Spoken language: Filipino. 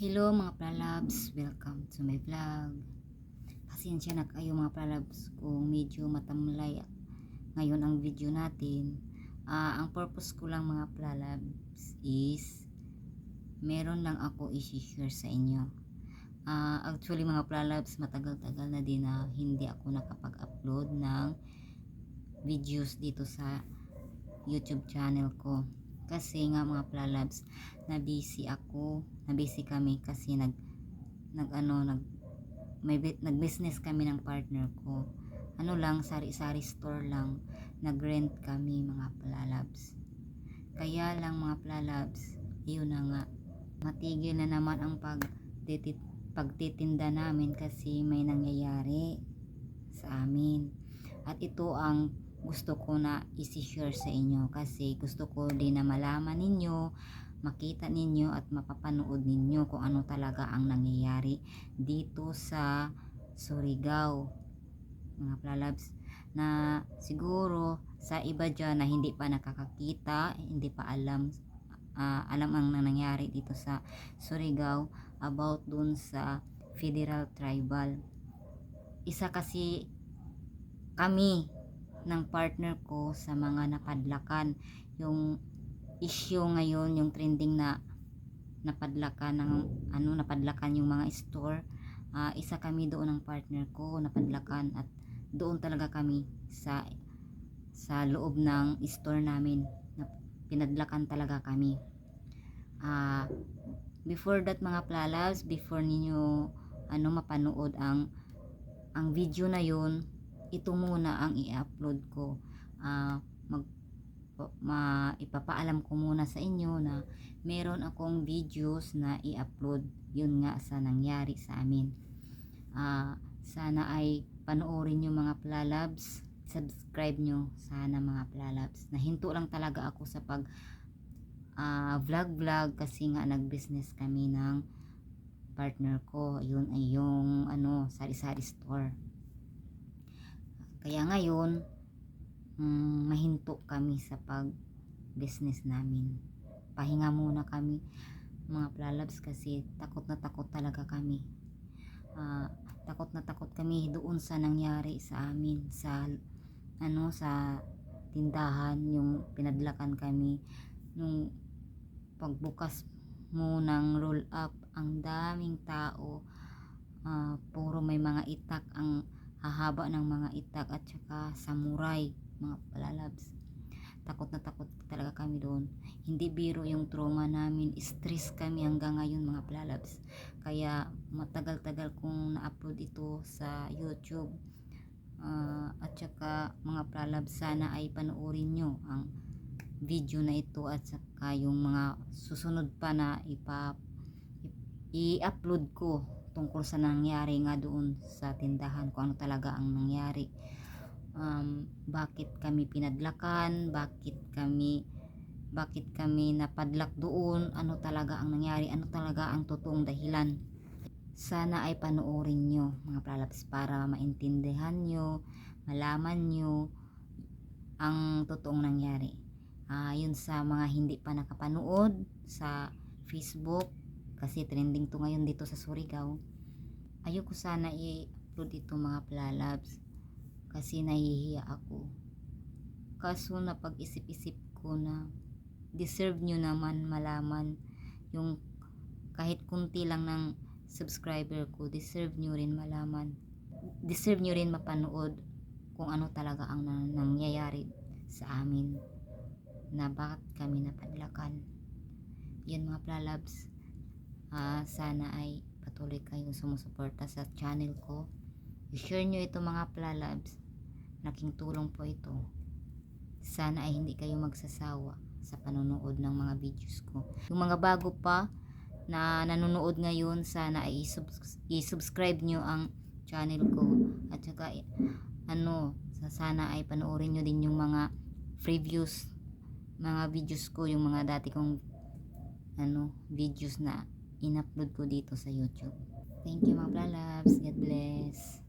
Hello mga pralabs, welcome to my vlog. Pasensya na kayo mga pralabs kung medyo matamlay ngayon ang video natin. Ah, ang purpose ko lang mga pralabs is meron lang ako i-share sa inyo. Ah, actually mga pralabs, matagal-tagal na din na hindi ako nakapag-upload ng videos dito sa YouTube channel ko. Kasi nga mga pralabs, na busy ako, na busy kami kasi nag nag ano nag may bi- nag-business kami ng partner ko. Ano lang, sari-sari store lang. Nag-rent kami mga plalabs. Kaya lang mga plalabs, yun na nga. Matigil na naman ang pag pagtitinda namin kasi may nangyayari sa amin. At ito ang gusto ko na isi-share sa inyo kasi gusto ko din na malaman ninyo makita ninyo at mapapanood ninyo kung ano talaga ang nangyayari dito sa Surigao. Mga plalabs na siguro sa iba dyan na hindi pa nakakakita hindi pa alam ah, alam ang nangyayari dito sa Surigao about dun sa Federal Tribal. Isa kasi kami ng partner ko sa mga napadlakan. Yung issue ngayon yung trending na napadlakan ng ano napadlakan yung mga store Ah, isa kami doon ng partner ko napadlakan. At doon talaga kami sa sa loob ng store namin na pinadlakan talaga kami. Ah, before that mga plalas before ninyo ano mapanood ang ang video na yun ito muna ang i-upload ko. Ah, mag ma, ipapaalam ko muna sa inyo na meron akong videos na i-upload. Yun nga sa nangyari sa amin. Ah, sana ay panoorin nyo mga plalabs subscribe nyo sana mga plalabs nahinto lang talaga ako sa pag ah, vlog vlog kasi nga nag business kami ng partner ko. Yun ay yung ano sari sari store kaya ngayon mm, mahinto kami sa pag business namin. Pahinga muna kami mga plalabs kasi takot na takot talaga kami. Ah, takot na takot kami doon sa nangyari sa amin sa ano sa tindahan yung pinadlakan kami. Nung pagbukas mo ng roll up ang daming tao Ah, puro may mga itak ang hahaba ng mga itak at saka samurai mga palalabs. Takot na takot talaga kami doon. Hindi biro yung trauma namin. Stress kami hanggang ngayon mga palalabs. Kaya matagal-tagal kong na-upload ito sa youtube Ah, at saka mga palalabs sana ay panoorin nyo ang video na ito at saka yung mga susunod pa na ipa i-upload ko tungkol sa nangyari nga doon sa tindahan kung ano talaga ang nangyari. Um, bakit kami pinadlakan? Bakit kami bakit kami napadlak doon? Ano talaga ang nangyari? Ano talaga ang totoong dahilan? Sana ay panoorin nyo mga pralaps para maintindihan nyo malaman nyo ang totoong nangyari. Yun sa mga hindi pa nakapanood sa Facebook kasi trending to ngayon dito sa Surigao ayoko sana i-upload ito mga plalabs kasi nahihiya ako. Kaso na pag-isip-isip ko na deserve nyo naman malaman yung kahit kunti lang ng subscriber ko deserve nyo rin malaman. Deserve nyo rin mapanood kung ano talaga ang nang- nangyayari sa amin na bakit kami napadlakan yun mga plalabs Ah, sana ay patuloy kayong sumusuporta sa channel ko. I-share nyo ito mga plalabs. Laking tulong po ito. Sana ay hindi kayo magsasawa sa panonood ng mga videos ko. Yung mga bago pa na nanonood ngayon sana ay isubs- i-subscribe nyo ang channel ko. At saka ano sa- sana ay panoorin nyo din yung mga previews mga videos ko yung mga dati kong ano videos na in-upload ko dito sa YouTube. Thank you mga plalabs God bless